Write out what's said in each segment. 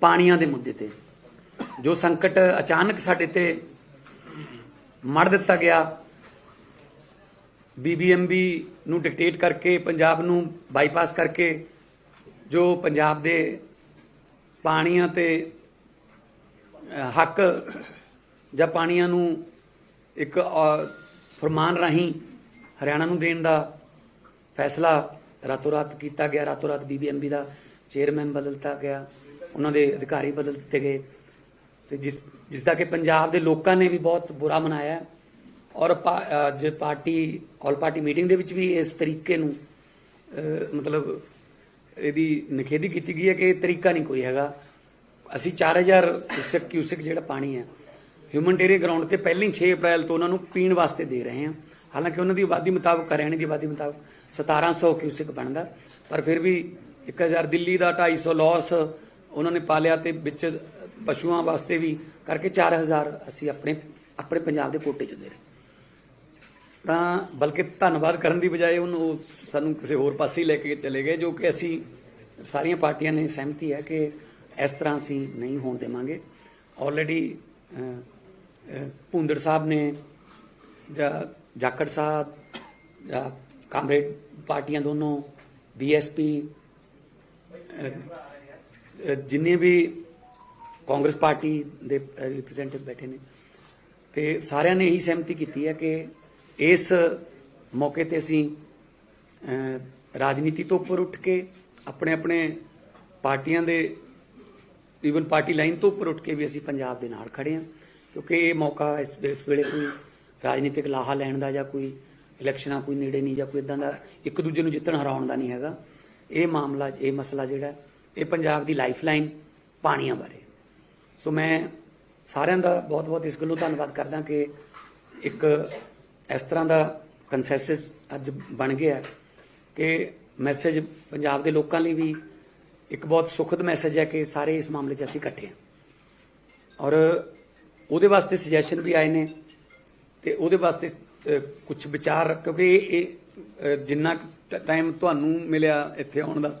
ਪਾਣੀਆਂ ਦੇ ਮੁੱਦੇ ਤੇ। ਜੋ ਸੰਕਟ ਅਚਾਨਕ ਸਾਡੇ ਤੇ ਮੜ ਦਿੱਤਾ ਗਿਆ ਬੀਬੀਐਮਬੀ ਨੂੰ ਡਿਕਟੇਟ ਕਰਕੇ ਪੰਜਾਬ ਨੂੰ ਬਾਈਪਾਸ ਕਰਕੇ ਜੋ ਪੰਜਾਬ ਦੇ ਪਾਣੀਆਂ ਤੇ ਹੱਕ ਜਾਂ ਪਾਣੀਆਂ ਨੂੰ ਇੱਕ ਅਹ, ਫਰਮਾਨ ਰਾਹੀਂ ਹਰਿਆਣਾ ਨੂੰ ਦੇਣ ਦਾ ਫੈਸਲਾ ਰਾਤੋਂ ਰਾਤ ਕੀਤਾ ਗਿਆ ਰਾਤੋਂ ਰਾਤ ਬੀਬੀਐਮਬੀ ਦਾ ਚੇਅਰਮੈਨ ਬਦਲਤਾ ਗਿਆ। ਉਹਨਾਂ ਦੇ ਅਧਿਕਾਰੀ ਬਦਲ ਦਿੱਤੇ ਗਏ। ਤੇ ਜਿਸ ਜਿਸ ਦਾ ਕਿ ਪੰਜਾਬ ਦੇ ਲੋਕਾਂ ਨੇ ਵੀ ਬਹੁਤ ਬੁਰਾ ਮਨਾਇਆ ਔਰ ਪਾ- ਅਹ ਜੇ ਪਾਰਟੀ, ਆਲ ਪਾਰਟੀ ਮੀਟਿੰਗ ਦੇ ਵਿੱਚ ਵੀ ਇਸ ਤਰੀਕੇ ਨੂੰ ਮਤਲਬ ਇਹਦੀ ਨਿਖੇਧੀ ਕੀਤੀ ਗਈ ਹੈ ਕਿ ਇਹ ਤਰੀਕਾ ਨਹੀਂ ਕੋਈ ਹੈਗਾ। ਅਸੀਂ 4000 ਕਿਊਸਕ ਕਿਊਸਕ ਜਿਹੜਾ ਪਾਣੀ ਹੈ ਹਿਊਮਨਟੇਰੀਅਨ ਗਰਾਊਂਡ ਤੇ ਪਹਿਲਾਂ ਹੀ 6 ਅਪ੍ਰੈਲ ਤੋਂ ਉਹਨਾਂ ਨੂੰ ਪੀਣ ਵਾਸਤੇ ਦੇ ਰਹੇ ਹਾਂ। ਹਾਲਾਂਕਿ ਉਹਨਾਂ ਦੀ ਆਬਾਦੀ ਮੁਤਾਬਕ, ਹਰਿਆਣੇ ਦੀ ਆਬਾਦੀ ਮੁਤਾਬਕ 1700 ਕਿਊਸਕ ਬਣਦਾ। ਪਰ ਫਿਰ ਵੀ 1000 ਦਿੱਲੀ ਦਾ 250 ਲਾਸ ਉਹਨਾਂ ਨੇ ਪਾਲਿਆ ਤੇ ਵਿੱਚ ਪਸ਼ੂਆਂ ਵਾਸਤੇ ਵੀ ਕਰਕੇ 4000 ਅਸੀਂ ਆਪਣੇ ਆਪਣੇ ਪੰਜਾਬ ਦੇ ਕੋਟੇ ਚ ਦੇ ਰਹੇ। ਤਾਂ ਬਲਕਿ ਧੰਨਵਾਦ ਕਰਨ ਦੀ ਬਜਾਏ ਉਹਨੂੰ ਉਹ ਸਾਨੂੰ ਕਿਸੇ ਹੋਰ ਪਾਸੇ ਲੈ ਕੇ ਚਲੇ ਗਏ, ਜੋ ਕਿ ਅਸੀਂ ਸਾਰੀਆਂ ਪਾਰਟੀਆਂ ਨੇ ਸਹਿਮਤੀ ਹੈ ਕਿ ਇਸ ਤਰ੍ਹਾਂ ਅਸੀਂ ਨਹੀਂ ਹੋਣ ਦੇਵਾਂਗੇ। ਆਲਰੇਡੀ ਭੁੰਦੜ ਸਾਹਿਬ ਨੇ ਜਾਂ ਜਾਖੜ ਸਾਹਿਬ ਜਾਂ ਕਾਮਰੇਡ ਪਾਰਟੀਆਂ ਦੋਨੋਂ ਬੀਐਸਪੀ ਜਿੰਨੇ ਵੀ ਕਾਂਗਰਸ ਪਾਰਟੀ ਦੇ ਰਿਪਰੈਜ਼ੈਂਟੇਟਿਵ ਬੈਠੇ ਨੇ, ਤੇ ਸਾਰਿਆਂ ਨੇ ਇਹੀ ਸਹਿਮਤੀ ਕੀਤੀ ਹੈ ਕਿ ਇਸ ਮੌਕੇ ਤੇ ਅਸੀਂ ਰਾਜਨੀਤੀ ਤੋਂ ਉੱਪਰ ਉੱਠ ਕੇ ਆਪਣੇ ਆਪਣੇ ਪਾਰਟੀਆਂ ਦੇ ਈਵਨ ਪਾਰਟੀ ਲਾਈਨ ਤੋਂ ਉੱਪਰ ਉੱਠ ਕੇ ਵੀ ਅਸੀਂ ਪੰਜਾਬ ਦੇ ਨਾਲ ਖੜੇ ਹਾਂ, ਕਿਉਂਕਿ ਇਹ ਮੌਕਾ ਇਸ ਇਸ ਵੇਲੇ ਕੋਈ ਰਾਜਨੀਤਿਕ ਲਾਹਾ ਲੈਣ ਦਾ ਜਾਂ ਕੋਈ ਇਲੈਕਸ਼ਨਾਂ ਕੋਈ ਨੇੜੇ ਨਹੀਂ ਜਾਂ ਕੋਈ ਇਦਾਂ ਦਾ ਇੱਕ ਦੂਜੇ ਨੂੰ ਜਿੱਤਣ, ਹਰਾਉਣ ਦਾ ਨਹੀਂ ਹੈਗਾ। ਇਹ ਮਾਮਲਾ, ਇਹ ਮਸਲਾ ਜਿਹੜਾ ਇਹ ਪੰਜਾਬ ਦੀ ਲਾਈਫਲਾਈਨ ਪਾਣੀਆਂ ਬਾਰੇ। ਸੋ ਮੈਂ ਸਾਰਿਆਂ ਦਾ ਬਹੁਤ-ਬਹੁਤ ਇਸ ਗੱਲੋਂ ਧੰਨਵਾਦ ਕਰਦਾ ਕਿ ਇੱਕ ਇਸ ਤਰ੍ਹਾਂ ਦਾ ਕੰਸੈਂਸਸ ਅੱਜ ਬਣ ਗਿਆ ਕਿ ਮੈਸੇਜ ਪੰਜਾਬ ਦੇ ਲੋਕਾਂ ਲਈ ਵੀ ਇੱਕ ਬਹੁਤ ਸੁਖਦ ਮੈਸੇਜ ਹੈ ਕਿ ਸਾਰੇ ਇਸ ਮਾਮਲੇ 'ਚ ਅਸੀਂ ਇਕੱਠੇ ਹਾਂ। ਔਰ ਉਹਦੇ ਵਾਸਤੇ ਸੁਜੈਸ਼ਨ ਵੀ ਆਏ ਨੇ ਤੇ ਉਹਦੇ ਵਾਸਤੇ ਕੁਝ ਵਿਚਾਰ ਕਿਉਂਕਿ ਇਹ ਇਹ, ਜਿੰਨਾ ਟਾਈਮ ਤੁਹਾਨੂੰ ਮਿਲਿਆ ਇੱਥੇ ਆਉਣ ਦਾ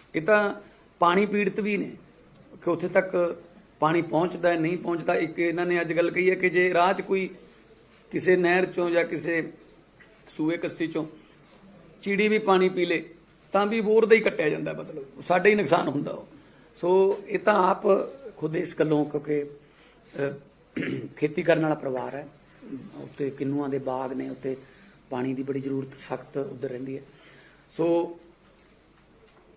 ਇਹ ਤਾਂ ਪਾਣੀ ਪੀੜਤ ਵੀ ਨੇ। ਕਿ ਉੱਥੇ ਤੱਕ ਪਾਣੀ ਪਹੁੰਚਦਾ ਨਹੀਂ ਪਹੁੰਚਦਾ, ਇੱਕ ਇਹਨਾਂ ਨੇ ਅੱਜ ਗੱਲ ਕਹੀ ਹੈ ਕਿ ਜੇ ਰਾਹ 'ਚ ਕੋਈ ਕਿਸੇ ਨਹਿਰ ਚੋਂ ਜਾਂ ਕਿਸੇ ਸੂਏ ਕੱਸੀ ਚੋਂ ਚਿੜੀ ਵੀ ਪਾਣੀ ਪੀ ਲੇ, ਤਾਂ ਵੀ ਬੋਰ ਦਾ ਹੀ ਕੱਟਿਆ ਜਾਂਦਾ ਮਤਲਬ। ਸਾਡੇ ਹੀ ਨੁਕਸਾਨ ਹੁੰਦਾ ਉਹ। ਸੋ ਇਹ ਤਾਂ ਆਪ ਖੁਦ ਇਸ ਗੱਲੋਂ ਕਿਉਂਕਿ ਖੇਤੀ ਕਰਨ ਵਾਲਾ ਪਰਿਵਾਰ ਹੈ। ਉੱਤੇ ਕਿੰਨੂਆਂ ਦੇ ਬਾਗ ਨੇ ਉੱਤੇ ਪਾਣੀ ਦੀ ਬੜੀ ਜ਼ਰੂਰਤ ਸਖਤ ਉੱਧਰ ਰਹਿੰਦੀ ਹੈ। ਸੋ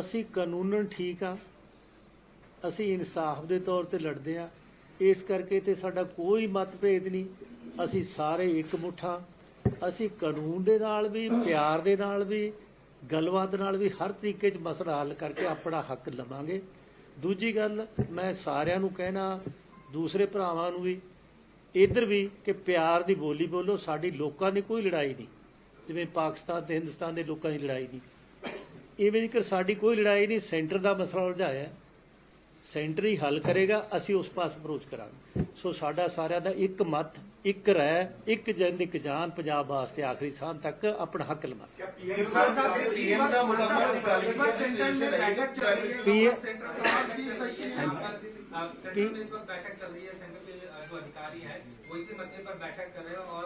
ਅਸੀਂ ਕਾਨੂੰਨਨ ਠੀਕ ਆ ਅਸੀਂ ਇਨਸਾਫ ਦੇ ਤੌਰ ਤੇ ਲੜਦੇ ਆ ਇਸ ਕਰਕੇ ਤੇ ਸਾਡਾ ਕੋਈ ਮਤਭੇਦ ਨਹੀਂ, ਅਸੀਂ ਸਾਰੇ ਇੱਕ ਮੁੱਠਾ ਅਸੀਂ ਕਾਨੂੰਨ ਦੇ ਨਾਲ ਵੀ, ਪਿਆਰ ਦੇ ਨਾਲ ਵੀ, ਗੱਲਬਾਤ ਨਾਲ ਵੀ ਹਰ ਤਰੀਕੇ 'ਚ ਮਸਲਾ ਹੱਲ ਕਰਕੇ ਆਪਣਾ ਹੱਕ ਲਵਾਂਗੇ। ਦੂਜੀ ਗੱਲ, ਮੈਂ ਸਾਰਿਆਂ ਨੂੰ ਕਹਿਣਾ, ਦੂਸਰੇ ਭਰਾਵਾਂ ਨੂੰ ਵੀ, ਇੱਧਰ ਵੀ ਕਿ ਪਿਆਰ ਦੀ ਬੋਲੀ ਬੋਲੋ, ਸਾਡੀ ਲੋਕਾਂ ਦੀ ਕੋਈ ਲੜਾਈ ਨਹੀਂ। ਜਿਵੇਂ ਪਾਕਿਸਤਾਨ ਤੇ ਹਿੰਦੁਸਤਾਨ ਦੇ ਲੋਕਾਂ ਦੀ ਲੜਾਈ ਨਹੀਂ। ਇਵੇਂ ਜੇਕਰ ਸਾਡੀ ਕੋਈ ਲੜਾਈ ਨਹੀਂ ਸੈਂਟਰ ਦਾ ਮਸਲਾ ਉਲਝਾਇਆ ਹੈ। ਸੈਂਟਰ ਹੀ ਹੱਲ ਕਰੇਗਾ ਅਸੀਂ ਉਸ ਪਾਸ ਅਪਰੋਚ ਕਰਾਂਗੇ ਸੋ ਸਾਡਾ ਸਾਰਿਆਂ ਦਾ ਇੱਕ ਮਤ ਇੱਕ ਰਹਿ ਇੱਕ ਜਿੰਦ ਇੱਕ ਜਾਨ ਪੰਜਾਬ ਵਾਸਤੇ ਆਖਰੀ ਸਾਹ ਤੱਕ ਆਪਣਾ ਹੱਕ ਲਵਾਂਗੇ ਪੀਐਮ ਸਾਹਿਬ ਦਾ ਪੀਐਮ ਦਾ ਮੁਲਾਕਾਤ ਸਾਲੀ ਦੀ ਐਸੋਸੀਏਸ਼ਨ ਹੈ ਪੀ सेंटर में इस वक्त बैठक चल रही है सेंटर के जो अधिकारी है वो इसी मसले पर बैठक कर रहे हैं और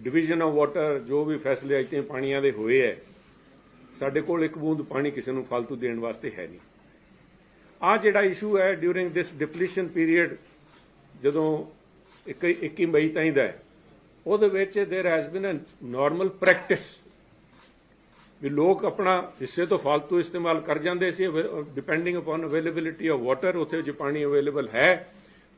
ਡਿਵੀਜ਼ਨ ਆਫ ਵਾਟਰ ਜੋ ਵੀ ਫੈਸਲੇ ਅੱਜ ਪਾਣੀਆਂ ਦੇ ਹੋਏ ਐ ਸਾਡੇ ਕੋਲ ਇੱਕ ਬੂੰਦ ਪਾਣੀ ਕਿਸੇ ਨੂੰ ਫालतू ਦੇਣ ਵਾਸਤੇ ਹੈ ਨਹੀਂ। ਆ ਜਿਹੜਾ ਇਸ਼ੂ ਹੈ ਡਿਊਰਿੰਗ ਦਿਸ ਡਿਪਲੀਸ਼ਨ ਪੀਰੀਅਡ ਜਦੋਂ 21 ਮਈ ਤਾਈਂ ਦਾ ਉਹਦੇ ਵਿੱਚ there has been a normal practice ਵੀ ਲੋਕ ਆਪਣਾ ਹਿੱਸੇ ਤੋਂ ਫालतू ਇਸਤੇਮਾਲ ਕਰ ਜਾਂਦੇ ਸੀ depending upon availability of water ਉੱਥੇ ਜੇ ਪਾਣੀ ਅਵੇਲੇਬਲ ਹੈ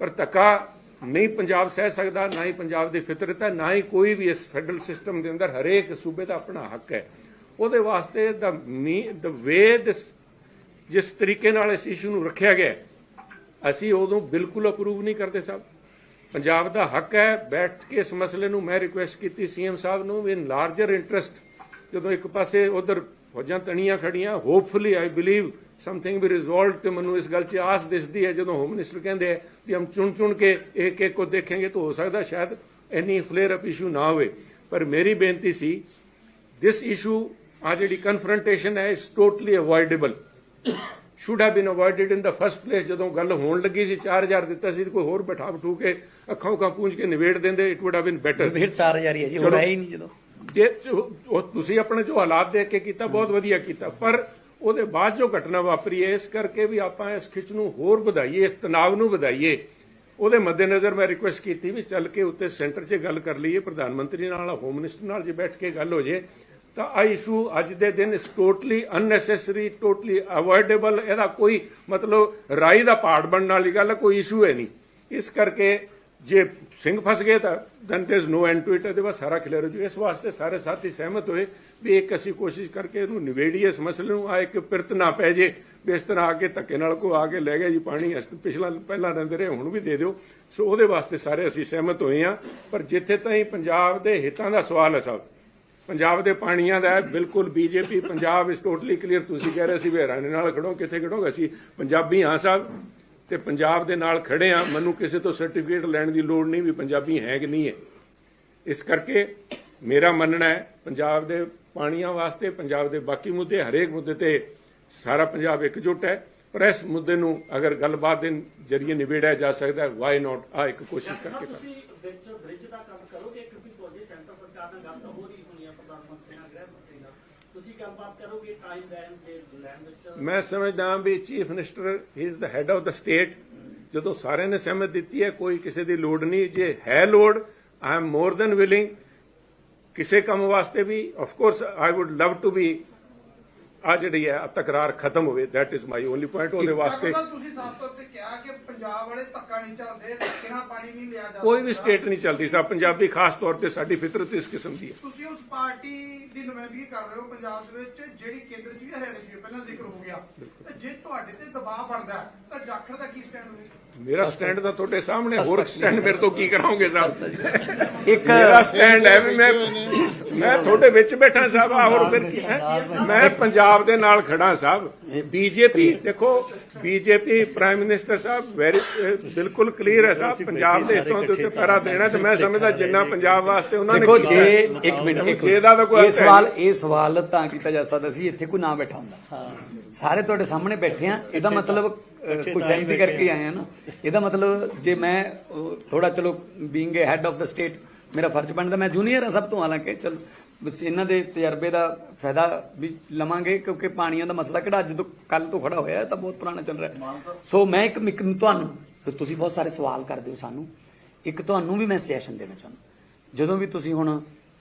ਪਰ ਧੱਕਾ ਨਹੀਂ ਪੰਜਾਬ ਸਹਿ ਸਕਦਾ, ਨਾ ਹੀ ਪੰਜਾਬ ਦੀ ਫਿਤਰਤ ਹੈ, ਨਾ ਹੀ ਕੋਈ ਵੀ ਇਸ ਫੈਡਰਲ ਸਿਸਟਮ ਦੇ ਅੰਦਰ ਹਰੇਕ ਸੂਬੇ ਦਾ ਆਪਣਾ ਹੱਕ ਹੈ। ਉਹਦੇ ਵਾਸਤੇ ਦਾ ਦ ਵੇ ਦਿਸ ਜਿਸ ਤਰੀਕੇ ਨਾਲ ਇਸ ਇਸ਼ੂ ਨੂੰ ਰੱਖਿਆ ਗਿਆ ਅਸੀਂ ਉਦੋਂ ਬਿਲਕੁਲ ਅਪਰੂਵ ਨਹੀਂ ਕਰਦੇ ਸਾਹਿਬ ਪੰਜਾਬ ਦਾ ਹੱਕ ਹੈ, ਬੈਠ ਕੇ ਇਸ ਮਸਲੇ ਨੂੰ ਮੈਂ ਰਿਕੁਐਸਟ ਕੀਤੀ ਸੀਐਮ ਸਾਹਿਬ ਨੂੰ ਇਨ ਲਾਰਜਰ ਇੰਟਰਸਟ ਜਦੋਂ ਇੱਕ ਪਾਸੇ ਉਧਰ ਫੌਜਾਂ ਤਣੀਆਂ ਖੜੀਆਂ ਹੋਪਫੁਲੀ ਆਈ ਬਲੀਵ ਸਮਥਿੰਗ ਵੀ ਰਿਜ਼ੋਲਵਡ ਤੇ ਮੈਨੂੰ ਇਸ ਗੱਲ 'ਚ ਆਸ ਦਿਸਦੀ ਹੈ ਜਦੋਂ ਹੋਮ ਮਿਨਿਸਟਰ ਕਹਿੰਦੇ ਹੈ ਕਿ ਹਮ ਚੁਣ ਚੁਣ ਕੇ ਇੱਕ ਇੱਕ ਕੋ ਦੇਖेंगे ਤਾਂ ਹੋ ਸਕਦਾ ਸ਼ਾਇਦ ਇੰਨੀ ਫਲੇਅਰ ਅਪ ਇਸ਼ੂ ਨਾ ਹੋਵੇ। ਪਰ ਮੇਰੀ ਬੇਨਤੀ ਸੀ this issue ਆ ਜਿਹੜੀ ਕਨਫਰੰਟੇਸ਼ਨ ਹੈ ਇਸ totally avoidable should have been avoided in the first place ਜਦੋਂ ਗੱਲ ਹੋਣ ਲੱਗੀ ਸੀ 4000 ਦਿੱਤਾ ਸੀ ਕੋਈ ਹੋਰ ਬਿਠਾ ਬਠੂ ਕੇ ਅੱਖਾਂ ਉੱਖਾਂ ਪੂੰਝ ਕੇ ਨਿਬੇੜ ਦਿੰਦੇ it would have been better ਫਿਰ 4000 ਹੀ ਹੈ ਜੀ ਚਲੋ। ਹੋਰ ਹੈ ਹੀ ਨਹੀਂ ਜਦੋਂ। ਜੇ ਤੁਸੀਂ ਆਪਣੇ ਜੋ ਹਾਲਾਤ ਦੇਖ ਕੇ ਕੀਤਾ ਬਹੁਤ ਵਧੀਆ ਕੀਤਾ। ਪਰ ਉਹਦੇ ਬਾਅਦ ਜੋ ਘਟਨਾ ਵਾਪਰੀ ਹੈ ਇਸ ਕਰਕੇ ਵੀ ਆਪਾਂ ਇਸ ਖਿੱਚ ਨੂੰ ਹੋਰ ਵਧਾਈਏ ਇਸ ਤਣਾਅ ਨੂੰ ਵਧਾਈਏ। ਉਹਦੇ ਮੱਦੇਨਜ਼ਰ ਮੈਂ ਰਿਕੁਐਸਟ ਕੀਤੀ ਵੀ ਚੱਲ ਕੇ ਉੱਤੇ ਸੈਂਟਰ 'ਚ ਗੱਲ ਕਰ ਲਈਏ ਪ੍ਰਧਾਨ ਮੰਤਰੀ ਨਾਲ ਹੋਮ ਮਿਨਿਸਟਰ ਨਾਲ ਜੇ ਬੈਠ ਕੇ ਗੱਲ ਹੋ ਜੇ ਤਾਂ ਆ ਇਸ਼ੂ ਅੱਜ ਦੇ ਦਿਨ ਇਸ ਟੋਟਲੀ ਅਨਨੈਸੈਸਰੀ ਟੋਟਲੀ ਅਵੋਇਡੇਬਲ ਇਹਦਾ ਕੋਈ ਮਤਲਬ ਰਾਈ ਦਾ ਪਹਾੜ ਬਣਨ ਵਾਲੀ ਗੱਲ ਕੋਈ ਇਸ਼ੂ ਹੈ ਨਹੀਂ। ਇਸ ਕਰਕੇ ਜੇ ਸਿੰਘ ਫਸ ਗਏ ਤਾਂ then there is no end to it ਇਹਦੇ ਬਾਅਦ ਸਾਰਾ ਕਲੀਅਰ ਹੋ ਜੂ। ਇਸ ਵਾਸਤੇ ਸਾਰੇ ਸਾਥੀ ਸਹਿਮਤ ਹੋਏ ਵੀ ਇੱਕ ਅਸੀਂ ਕੋਸ਼ਿਸ਼ ਕਰਕੇ ਇਹਨੂੰ ਨਿਵੇੜੀਏ ਇਸ ਮਸਲੇ ਨੂੰ ਆ ਇੱਕ ਪਿਰਤ ਨਾ ਪੈ ਜੇ ਵੀ ਇਸ ਤਰ੍ਹਾਂ ਆ ਕੇ ਧੱਕੇ ਨਾਲ ਕੋ ਆ ਕੇ ਲੈ ਗਿਆ ਜੀ ਪਾਣੀ ਪਿਛਲਾ ਪਹਿਲਾਂ ਰਹਿੰਦੇ ਰਹੇ ਹੁਣ ਵੀ ਦੇ ਦਿਓ। ਸੋ ਉਹਦੇ ਵਾਸਤੇ ਸਾਰੇ ਅਸੀਂ ਸਹਿਮਤ ਹੋਏ ਆ ਪਰ ਜਿੱਥੇ ਤਾਈਂ ਪੰਜਾਬ ਦੇ ਹਿੱਤਾਂ ਦਾ ਸਵਾਲ ਹੈ ਸਾਹਿਬ ਪੰਜਾਬ ਦੇ ਪਾਣੀਆਂ ਦਾ ਹੈ, ਬਿਲਕੁਲ ਬੀਜੇਪੀ ਪੰਜਾਬ ਇਸ ਟੋਟਲੀ ਕਲੀਅਰ ਤੁਸੀਂ ਕਹਿ ਰਹੇ ਸੀ ਵੀ ਹਰਿਆਣੇ ਨਾਲ ਖੜੋ ਕਿੱਥੇ ਖੜੋਗੇ? ਅਸੀਂ ਪੰਜਾਬੀ ਹਾਂ ਸਾਹਿਬ ਤੇ ਪੰਜਾਬ ਦੇ ਨਾਲ ਖੜੇ ਆ, ਮੈਨੂੰ ਕਿਸੇ ਤੋਂ ਸਰਟੀਫਿਕੇਟ ਲੈਣ ਦੀ ਲੋੜ ਨਹੀਂ ਵੀ ਪੰਜਾਬੀ ਹੈ ਕਿ ਨਹੀਂ ਹੈ। ਇਸ ਕਰਕੇ ਮੇਰਾ ਮੰਨਣਾ ਹੈ, ਪੰਜਾਬ ਦੇ ਪਾਣੀਆਂ ਵਾਸਤੇ, ਪੰਜਾਬ ਦੇ ਬਾਕੀ ਮੁੱਦੇ, ਹਰੇਕ ਮੁੱਦੇ ਤੇ ਸਾਰਾ ਪੰਜਾਬ ਇਕਜੁੱਟ ਹੈ। ਪਰ ਇਸ ਮੁੱਦੇ ਨੂੰ ਅਗਰ ਗੱਲਬਾਤ ਦੇ ਜ਼ਰੀਏ ਨਿਬੇੜਿਆ ਜਾ ਸਕਦਾ ਹੈ ਵਾਈ ਨਾਟ ਆ ਇੱਕ ਕੋਸ਼ਿਸ਼ ਕਰਕੇ ਕਰ ਤੁਸੀਂ ਵਿੱਚ ਬ੍ਰਿਜ ਦਾ ਕੰਮ ਕਰੋਗੇ ਕਿਉਂਕਿ ਤੁਹਾਡੀ ਸੈਂਟਰ ਸਰਕਾਰ ਨਾਲ ਗੱਲ ਤਾਂ ਹੋ ਰਹੀ ਹੋਣੀ ਹੈ ਪ੍ਰਧਾਨ ਮੰਤਰੀ ਨਾਲ ਗ੍ਰਹਿ ਮੰਤਰੀ ਨਾਲ ਤੁਸੀਂ ਗੱਲਬਾਤ ਕਰੋਗੇ ਟਾਈਮ ਲੈਣ ਤੇ, ਲੈਣ ਵਿੱਚ? ਮੈਂ ਸਮਝਦਾ ਹਾਂ ਵੀ chief minister is the head of the state ਜਦੋਂ ਸਾਰਿਆਂ ਨੇ ਸਹਿਮਤ ਦਿੱਤੀ ਹੈ, ਕੋਈ ਕਿਸੇ ਦੀ ਲੋੜ ਨਹੀਂ। ਜੇ ਹੈ ਲੋੜ I am more than willing ਕਿਸੇ ਕੰਮ ਵਾਸਤੇ ਵੀ of course I would love to be ਆ ਜਿਹੜੀ ਹੈ ਤਕਰਾਰ ਖਤਮ ਹੋਵੇ that is my only point ਉਹਦੇ ਵਾਸਤੇ ਸਾਹਿਬ, ਤੁਸੀਂ ਸਾਫ਼ ਤੌਰ ਤੇ ਕਿਹਾ ਕਿ ਪੰਜਾਬ ਵਾਲੇ ਧੱਕਾ ਨਹੀਂ ਚੱਲਦੇ ਧੱਕੇ ਨਾਲ ਪਾਣੀ ਨਹੀਂ ਲਿਆ ਜਾ ਕੋਈ ਵੀ। ਸਟੇਟ ਨਹੀਂ ਚੱਲਦੀ ਸਾਹਿਬ ਪੰਜਾਬੀ ਖਾਸ ਤੌਰ ਤੇ ਸਾਡੀ ਫਿਤਰਤ ਇਸ ਕਿਸਮ ਦੀ ਹੈ। ਤੁਸੀਂ ਉਸ ਪਾਰਟੀ ਦੀ ਨੁਮਾਇੰਦਗੀ ਕਰ ਰਹੇ ਹੋ ਪੰਜਾਬ ਦੇ ਵਿੱਚ ਜਿਹੜੀ ਕੇਂਦਰ 'ਚ ਵੀ ਹਰਿਆਣੇ 'ਚ ਪਹਿਲਾਂ ਜ਼ਿਕਰ ਹੋ ਗਿਆ। ਤੇ ਜੇ ਤੁਹਾਡੇ ਤੇ ਦਬਾਅ ਬਣਦਾ ਤਾਂ ਜਾਖੜ ਦਾ ਕੀ ਸਟੈਂਡ ਹੋਵੇਗਾ? ਮੇਰਾ ਸਟੈਂਡ ਤਾਂ ਤੁਹਾਡੇ ਸਾਹਮਣੇ ਹੋਰ ਸਟੈਂਡ ਮੇਰੇ ਤੋਂ ਕੀ ਕਰਾਉਂਗੇ ਸਾਹਿਬ? ਇੱਕ ਮੇਰਾ ਸਟੈਂਡ ਹੈ ਵੀ ਮੈਂ ਮੈਂ ਤੁਹਾਡੇ ਵਿੱਚ ਬੈਠਾ ਸਾਹਿਬ ਆ ਹੋਰ ਫਿਰ ਕੀ ਹੈ? ਮੈਂ ਪੰਜਾਬ ਦੇ ਨਾਲ ਖੜਾ ਸਾਹਿਬ। ਬੀਜੇਪੀ ਦੇਖੋ ਬੀਜੇਪੀ ਪ੍ਰਾਈਮ ਮਿਨਿਸਟਰ ਸਾਹਿਬ ਵੈਰੀ ਬਿਲਕੁਲ ਕਲੀਅਰ ਹੈ ਸਾਹਿਬ। ਪੰਜਾਬ ਦੇ ਹਿੱਤਾਂ ਦੇ ਉੱਤੇ ਪੈਰਾ ਦੇਣਾ ਤੇ ਮੈਂ ਸਮਝਦਾ ਜਿੰਨਾ ਪੰਜਾਬ ਵਾਸਤੇ ਉਹਨਾਂ ਨੇ ਦੇਖੋ ਜੇ ਇੱਕ ਮਿੰਟ ਇੱਕ ਜੇ ਦਾ ਤਾਂ ਕੋਈ ਇਹ ਸਵਾਲ ਇਹ ਸਵਾਲ ਤਾਂ ਕੀਤਾ ਜਾ ਸਕਦਾ ਸੀ ਇੱਥੇ ਕੋਈ ਨਾ ਬੈਠਾ ਹੁੰਦਾ। ਸਾਰੇ ਤੁਹਾਡੇ ਸਾਹਮਣੇ ਬੈਠੇ ਆ ਇਹਦਾ ਮਤਲਬ ਕੋਈ ਸਹਿਮਤੀ ਕਰਕੇ ਆਏ ਆ ਨਾ। ਇਹਦਾ ਮਤਲਬ ਜੇ ਮੈਂ ਥੋੜਾ ਚਲੋ being a head of the state ਮੇਰਾ ਫਰਜ਼ ਬਣਦਾ ਮੈਂ ਜੂਨੀਅਰ ਆ ਸਭ ਤੋਂ ਹਾਲਾਂਕਿ ਚਲ ਬਸ ਇਹਨਾਂ ਦੇ ਤਜਰਬੇ ਦਾ ਫਾਇਦਾ ਵੀ ਲਵਾਂਗੇ ਕਿਉਂਕਿ ਪਾਣੀਆਂ ਦਾ ਮਸਲਾ ਕਿਹੜਾ ਅੱਜ ਤੋਂ ਕੱਲ ਤੋਂ ਖੜਾ ਹੋਇਆ ਹੈ ਤਾਂ ਬਹੁਤ ਪੁਰਾਣਾ ਚੱਲ ਰਿਹਾ। ਹੈ। ਸੋ ਮੈਂ ਇੱਕ ਇੱਕ ਤੁਹਾਨੂੰ ਤੁਸੀਂ ਬਹੁਤ ਸਾਰੇ ਸਵਾਲ ਕਰਦੇ ਹੋ ਸਾਨੂੰ। ਇੱਕ ਤੁਹਾਨੂੰ ਵੀ ਮੈਂ ਸਜੈਸ਼ਨ ਦੇਣਾ ਚਾਹੁੰਦਾ। ਜਦੋਂ ਵੀ ਤੁਸੀਂ ਹੁਣ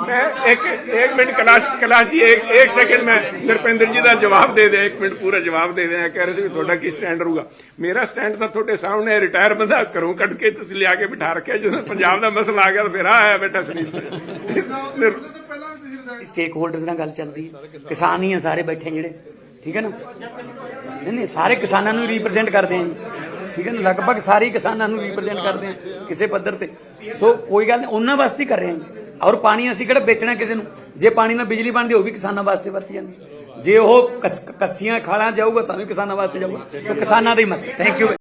मैं एक एक मिनट कलाश कलाश जी एक एक सेकंड ਨਰਪਿੰਦਰ ਜੀ ਦਾ ਜਵਾਬ ਦੇ ਦੇ ਇੱਕ ਮਿੰਟ ਪੂਰਾ ਜਵਾਬ ਦੇ ਦੇ ਕਹਿ ਰਹੇ ਸੀ ਵੀ ਤੁਹਾਡਾ ਕੀ ਸਟੈਂਡ ਰਹੂਗਾ। ਮੇਰਾ ਸਟੈਂਡ ਤਾਂ ਤੁਹਾਡੇ ਸਾਹਮਣੇ ਰਿਟਾਇਰ ਬੰਦਾ ਘਰੋਂ ਕੱਢ ਕੇ ਤੁਸੀਂ ਲਿਆ ਕੇ ਬਿਠਾ ਰੱਖਿਆ ਜਦੋਂ ਪੰਜਾਬ ਦਾ ਮਸਲਾ ਆ ਗਿਆ ਤਾਂ ਫਿਰ ਆਇਆ ਬੇਟਾ ਸੁਨੀਲ ਸਟੇਕ ਹੋਲਡਰਸ ਨਾਲ ਗੱਲ ਚੱਲਦੀ ਹੈ ਕਿਸਾਨ ਹੀ ਆ ਸਾਰੇ ਬੈਠੇ ਜਿਹੜੇ ਠੀਕ ਹੈ ਨਾ? ਨਹੀਂ ਨਹੀਂ ਸਾਰੇ ਕਿਸਾਨਾਂ ਨੂੰ ਰਿਪਰੈਜ਼ੈਂਟ ਕਰਦੇ ਆ ਠੀਕ ਹੈ ਨਾ? ਲਗਭਗ ਸਾਰੇ ਕਿਸਾਨਾਂ ਨੂੰ ਰਿਪਰੈਜ਼ੈਂਟ ਕਰਦੇ ਆ ਕਿਸੇ ਪੱਧਰ ਤੇ। ਸੋ ਕੋਈ ਗੱਲ ਨਹੀਂ ਉਹਨਾਂ ਵਾਸਤੇ ਕਰ ਰਹੇ ਆ ਔਰ ਪਾਣੀ ਅਸੀਂ ਕਿਹੜਾ ਵੇਚਣਾ ਕਿਸੇ ਨੂੰ? ਜੇ ਪਾਣੀ ਨਾਲ ਬਿਜਲੀ ਬਣਦੀ, ਉਹ ਵੀ ਕਿਸਾਨਾਂ ਵਾਸਤੇ ਵਰਤੀ ਜਾਂਦੀ। ਜੇ ਉਹ ਕਸ- ਕੱਸੀਆਂ ਖਾਲਾਂ ਜਾਊਗਾ, ਤਾਂ ਵੀ ਕਿਸਾਨਾਂ ਵਾਸਤੇ ਜਾਊਗਾ। ਕਿਸਾਨਾਂ ਦਾ ਹੀ ਮਸਲਾ। Thank you